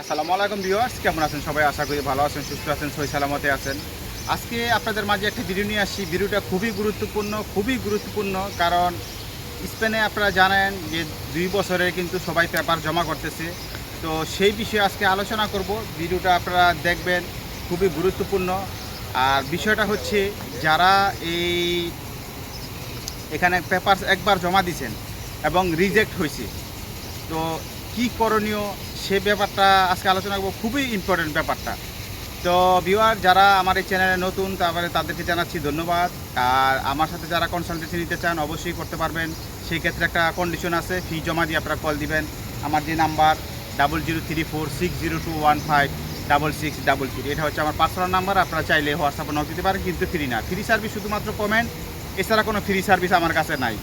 আসসালামু আলাইকুম ভিউয়ার্স, কেমন আছেন সবাই? আশা করি ভালো আছেন, সুস্থ আছেন সই সালামতে আছেন। আজকে আপনাদের মাঝে একটা ভিডিও নিয়ে আসছি। ভিডিওটা খুবই গুরুত্বপূর্ণ খুবই গুরুত্বপূর্ণ, কারণ স্পেনে আপনারা জানেন যে দুই বছরে কিন্তু সবাই পেপার জমা করতেছে। তো সেই বিষয়ে আজকে আলোচনা করব। ভিডিওটা আপনারা দেখবেন, খুবই গুরুত্বপূর্ণ। আর বিষয়টা হচ্ছে, যারা এই এখানে পেপার একবার জমা দিয়েছেন এবং রিজেক্ট হয়েছে, তো কি করণীয়, সে ব্যাপারটা আজকে আলোচনা করব। খুবই ইম্পর্টেন্ট ব্যাপারটা। তো ভিউয়ার যারা আমার এই চ্যানেলে নতুন, তারপরে তাদেরকে জানাচ্ছি ধন্যবাদ। আর আমার সাথে যারা কনসালটেন্সি নিতে চান, অবশ্যই করতে পারবেন। সেই ক্ষেত্রে একটা কন্ডিশন আছে ফি জমা দিয়ে আপনারা কল দিবেন। আমার যে number double zero three four six zero two one five double six double three এটা হচ্ছে আমার পার্সোনাল নাম্বার আপনারা চাইলে হোয়াটসঅ্যাপে নক দিতে পারেন, কিন্তু ফ্রি না। ফ্রি সার্ভিস শুধুমাত্র কমেন্ট এছাড়া কোনো ফ্রি সার্ভিস আমার কাছে নাই।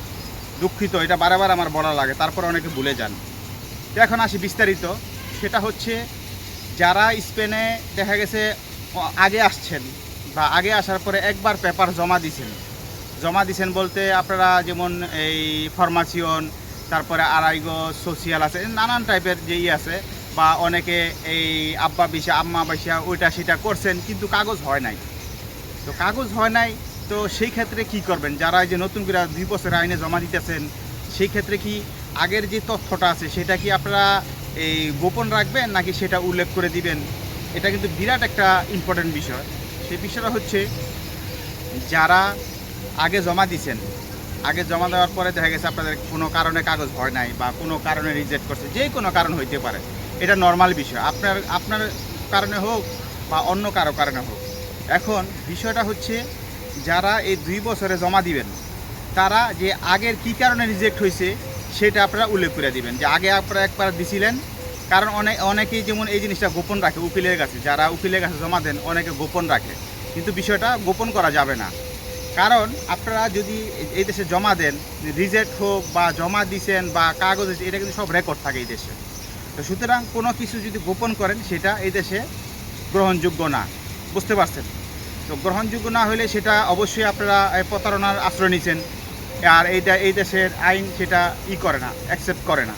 দুঃখিত, এটা বারবার আমার বলা লাগে, তারপর অনেকে ভুলে যান। এখন আসি বিস্তারিত। সেটা হচ্ছে, যারা স্পেনে দেখা গেছে আগে আসছেন বা আগে আসার পরে একবার পেপার জমা দিছেন। জমা দিছেন বলতে আপনারা যেমন এই ফরমাসিয়ন, তারপরে আড়াইগো সোশিয়াল আছে, নানান টাইপের যেই আছে, বা অনেকে এই আব্বা বিশা আম্মা বিশা ওইটা সেটা করছেন, কিন্তু কাগজ হয় নাই। তো কাগজ হয় নাই, তো সেই ক্ষেত্রে কি করবেন? যারা এই যে নতুন করে দুই বছর আইনে জমা দিতেছেন, সেই ক্ষেত্রে কি আগের যে তথ্যটা আছে, সেটা কি আপনারা এই গোপন রাখবেন নাকি সেটা উল্লেখ করে দিবেন? এটা কিন্তু বিরাট একটা ইম্পর্টেন্ট বিষয়। সেই বিষয়টা হচ্ছে, যারা আগে জমা দিছেন, আগে জমা দেওয়ার পরে দেখা গেছে আপনাদের কোনো কারণে কাগজ হয় নাই বা কোনো কারণে রিজেক্ট করছে, যে কোনো কারণ হইতে পারে। এটা নর্মাল বিষয়। আপনার আপনার কারণে হোক বা অন্য কারও কারণে হোক। এখন বিষয়টা হচ্ছে, যারা এই দুই বছরে জমা দিবেন, তারা যে আগের কি কারণে রিজেক্ট হয়েছে সেটা আপনারা উল্লেখ করে দিবেন যে আগে আপনারা একবার দিছিলেন। কারণ অনেক অনেকেই যেমন এই জিনিসটা গোপন রাখে উকিলের কাছে, যারা উকিলের কাছে জমা দেন অনেকে গোপন রাখে। কিন্তু বিষয়টা গোপন করা যাবে না। কারণ আপনারা যদি এই দেশে জমা দেন, রিজেক্ট হোক বা জমা দিছেন বা কাগজ এটা কিন্তু সব রেকর্ড থাকে এই দেশে। তো সুতরাং কোনো কিছু যদি গোপন করেন, সেটা এই দেশে গ্রহণযোগ্য না। বুঝতে পারছেন? তো গ্রহণযোগ্য না হলে সেটা অবশ্যই আপনারা প্রতারণার আশ্রয় নিচ্ছেন। আর এইটা, এই দেশের আইন সেটা ই করে না অ্যাকসেপ্ট করে না।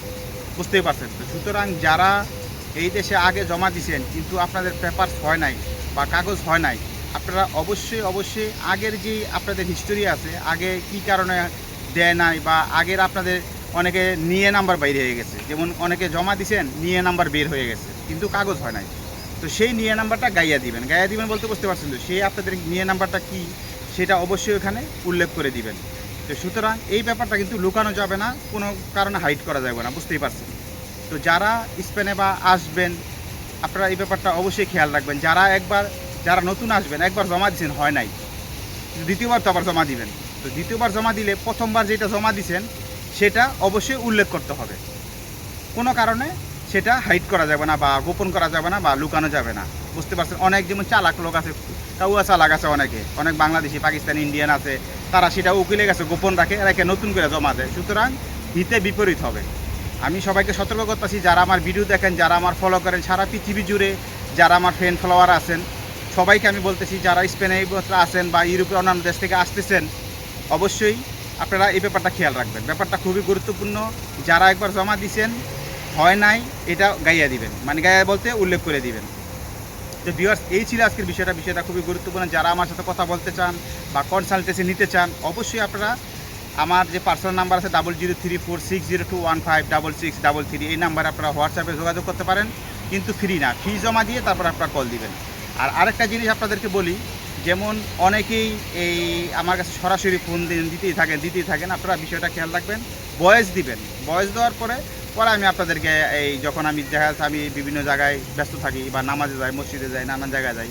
বুঝতেই পারছেন তো? সুতরাং যারা এই দেশে আগে জমা দিয়েছেন কিন্তু আপনাদের পেপারস হয় নাই বা কাগজ হয় নাই, আপনারা অবশ্যই অবশ্যই আগের যে আপনাদের হিস্টোরি আছে, আগে কি কারণে দেয় নাই বা আগের আপনাদের অনেকে নিয়ে নাম্বার বাইরে হয়ে গেছে। যেমন অনেকে জমা দিছেন, নিয়ে নাম্বার বের হয়ে গেছে, কিন্তু কাগজ হয় নাই। তো সেই নিয়ে নাম্বারটা গাইয়া দিবেন। গাইয়া দিবেন বলতে বুঝতে পারছেন তো? সেই আপনাদের নিয়ে নাম্বারটা কি? সেটা অবশ্যই ওখানে উল্লেখ করে দিবেন। তো সুতরাং এই ব্যাপারটা কিন্তু লুকানো যাবে না, কোনো কারণে হাইড করা যাবে না, বুঝতেই পারছেন? তো যারা স্পেনে বা আসবেন, আপনারা এই ব্যাপারটা অবশ্যই খেয়াল রাখবেন। যারা একবার, যারা নতুন আসবেন, একবার জমা দিচ্ছেন হয় নাই। দ্বিতীয়বার তো আবার জমা দিবেন। তো দ্বিতীয়বার জমা দিলে প্রথমবার যেটা জমা দিচ্ছেন সেটা অবশ্যই উল্লেখ করতে হবে। কোনো কারণে সেটা হাইড করা যাবে না বা গোপন করা যাবে না বা লুকানো যাবে না। বুঝতে পারছেন? অনেক যেমন চালাক লোক আছে, কাউয়া চালাক আছে অনেকে। অনেক বাংলাদেশি, পাকিস্তানি, ইন্ডিয়ান আছে। তারা সেটা উকিলের কাছে গোপন রাখে রেখে নতুন করে জমা দেয়। সুতরাং হিতে বিপরীত হবে। আমি সবাইকে সতর্ক করতেছি, যারা আমার ভিডিও দেখেন, যারা আমার ফলো করেন, সারা পৃথিবী জুড়ে যারা আমার ফ্রেন্ড ফলোয়ার আছেন, সবাইকে আমি বলতেছি, যারা স্পেনে আছেন বা ইউরোপের অন্যান্য দেশ থেকে আসতেছেন, অবশ্যই আপনারা এই ব্যাপারটা খেয়াল রাখবেন। ব্যাপারটা খুবই গুরুত্বপূর্ণ। যারা একবার জমা দিয়েছেন হয় নাই, এটা গাইয়া দিবেন। মানে গাইয়া বলতে উল্লেখ করে দিবেন। তো ভিউয়ার্স এই ছিল আজকের বিষয়টা। বিষয়টা খুবই গুরুত্বপূর্ণ। যারা আমার সাথে কথা বলতে চান বা কনসালটেন্সি নিতে চান, অবশ্যই আপনারা আমার যে পার্সোনাল নাম্বার আছে double zero three four six zero two one five double six double three এই নাম্বারে আপনারা হোয়াটসঅ্যাপে যোগাযোগ করতে পারেন, কিন্তু ফ্রি না। ফি জমা দিয়ে তারপর আপনারা কল দিবেন। আর আরেকটা জিনিস আপনাদেরকে বলি, যেমন অনেকেই এই আমার কাছে সরাসরি ফোন দিতেই থাকেন দিতেই থাকেন, আপনারা বিষয়টা খেয়াল রাখবেন। বয়স দিবেন। বয়স দেওয়ার পরে পরে আমি আপনাদেরকে এই যখন আমি দেখা যাচ্ছে আমি বিভিন্ন জায়গায় ব্যস্ত থাকি বা নামাজে যাই, মসজিদে যাই, নানান জায়গায় যাই,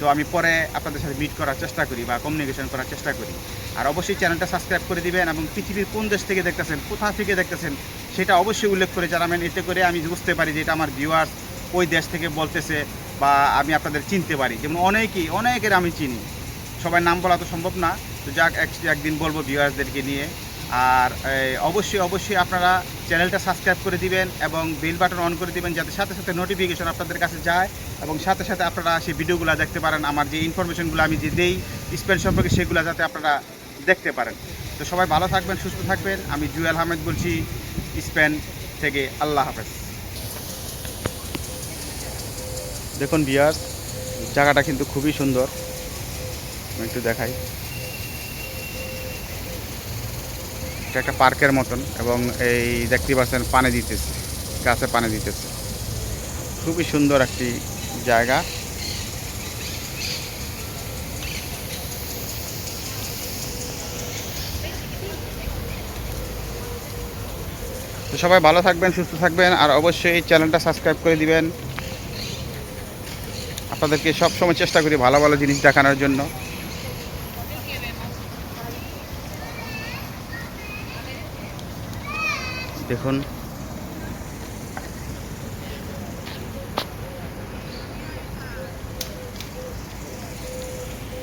তো আমি পরে আপনাদের সাথে মিট করার চেষ্টা করি বা কমিউনিকেশন করার চেষ্টা করি। আর অবশ্যই চ্যানেলটা সাবস্ক্রাইব করে দিবেন এবং পৃথিবীর কোন দেশ থেকে দেখতেছেন, কোথা থেকে দেখতেছেন, সেটা অবশ্যই উল্লেখ করে জানাবেন। এতে করে আমি বুঝতে পারি যে এটা আমার ভিউয়ার্স ওই দেশ থেকে বলতেছে বা আমি আপনাদের চিনতে পারি। যেমন অনেকেই, অনেকের আমি চিনি। সবাই নাম বলা তো সম্ভব না। তো যাক, এক- একদিন বলব ভিউয়ার্সদেরকে নিয়ে। আর অবশ্যই অবশ্যই আপনারা চ্যানেলটা সাবস্ক্রাইব করে দিবেন এবং বেল বাটন অন করে দিবেন যাতে সাথে সাথে নোটিফিকেশন আপনাদের কাছে যায় এবং সাথে সাথে আপনারা সেই ভিডিওগুলো দেখতে পারেন, আমার যে ইনফরমেশনগুলো আমি যে দেই স্পেন সম্পর্কে সেগুলো যাতে আপনারা দেখতে পারেন। তো সবাই ভালো থাকবেন, সুস্থ থাকবেন। আমি জুয়েল আহমেদ বলছি, স্পেন থেকে আল্লাহ হাফেজ। দেখুন বিয়ার জায়গাটা কিন্তু খুবই সুন্দর। একটু দেখাই। এটা একটা পার্কের মতন এবং এই দেখতে পাচ্ছেন পানি দিতেছে, গাছে পানি দিতেছে। খুবই সুন্দর একটি জায়গা। তো সবাই ভালো থাকবেন, সুস্থ থাকবেন, আর অবশ্যই এই চ্যানেলটা সাবস্ক্রাইব করে দিবেন। আপনাদেরকে সবসময় চেষ্টা করি ভালো ভালো জিনিস দেখানোর জন্য। দেখুন।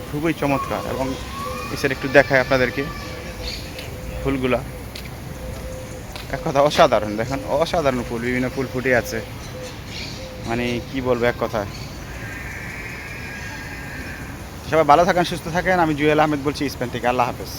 খুবই চমৎকার এবং এসের একটু দেখায় আপনাদেরকে ফুলগুলা। এক কথা, অসাধারণ, দেখেন, অসাধারণ ফুল, বিভিন্ন ফুল ফুটে আছে। মানে কি বলব, এক কথায় সবাই ভালো থাকেন, সুস্থ থাকেন। আমি জুয়েল আহমেদ বলছি, স্পেন থেকে। আল্লাহ হাফেজ।